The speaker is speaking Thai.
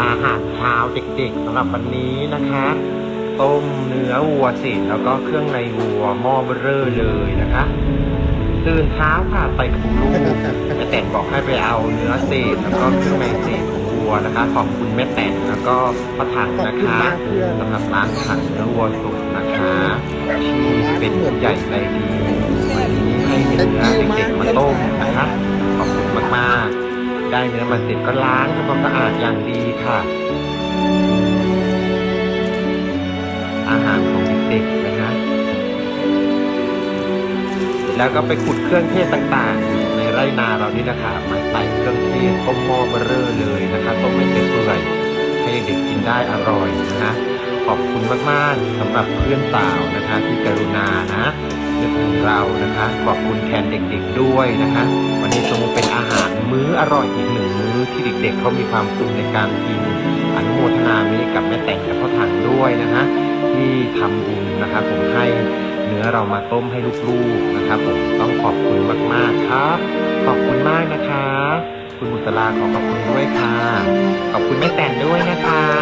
อาหารเช้าเด็กๆสำหรับวันนี้นะคะ ต้มเนื้อวัวสิแล้วก็เครื่องในวัวหม้อเบอร์เรอเลยนะคะตื่นเช้าค่ะไปกับลูกแม่แต่นบอกให้ไปเอาเนื้อเศษแล้วก็เครื่องในเศษของวัวนะคะ ขอบคุณแม่แต่นแล้วก็ป้าถังนะคะสำหรับร้านถังเนื้อวัวสดนะคะที่เป็นใหญ่ใจดีวันนี้ให้เนื้อเด็กๆมา ได้เนื้อมาเสร็จก็ล้างทำความสะอาดอย่างดีค่ะ อาหารของเด็กๆนะคะ แล้วก็ไปขุดเครื่องเทศต่างๆ ในไร่นาเรานี่นะคะมาใส่เครื่องเทศต้มหม้อเบอร์เรอเลยนะคะต้มไม่เปื่อยให้เด็กๆกินได้อร่อยนะคะขอบคุณมากๆสำหรับเพื่อนสาวนะคะที่กรุณานะนึกถึงเรานะคะ ขอบคุณแทนเด็กๆด้วยนะคะ วันนี้ทรงเป็นอาหาร มื้ออร่อยอีกหนึ่งมื้อที่เด็กๆเขามีความสุขในการกินอนุโมทนามิกับแม่แต่งกับพ่อถังด้วยนะฮะที่ทำบุญนะครับผมให้เนื้อเรามาต้มให้ลูกๆนะครับผมต้องขอบคุณมากๆครับ ขอบคุณมากนะคะ คุณบุษราขอขอบคุณด้วยค่ะ ขอบคุณแม่แต่นด้วยนะคะ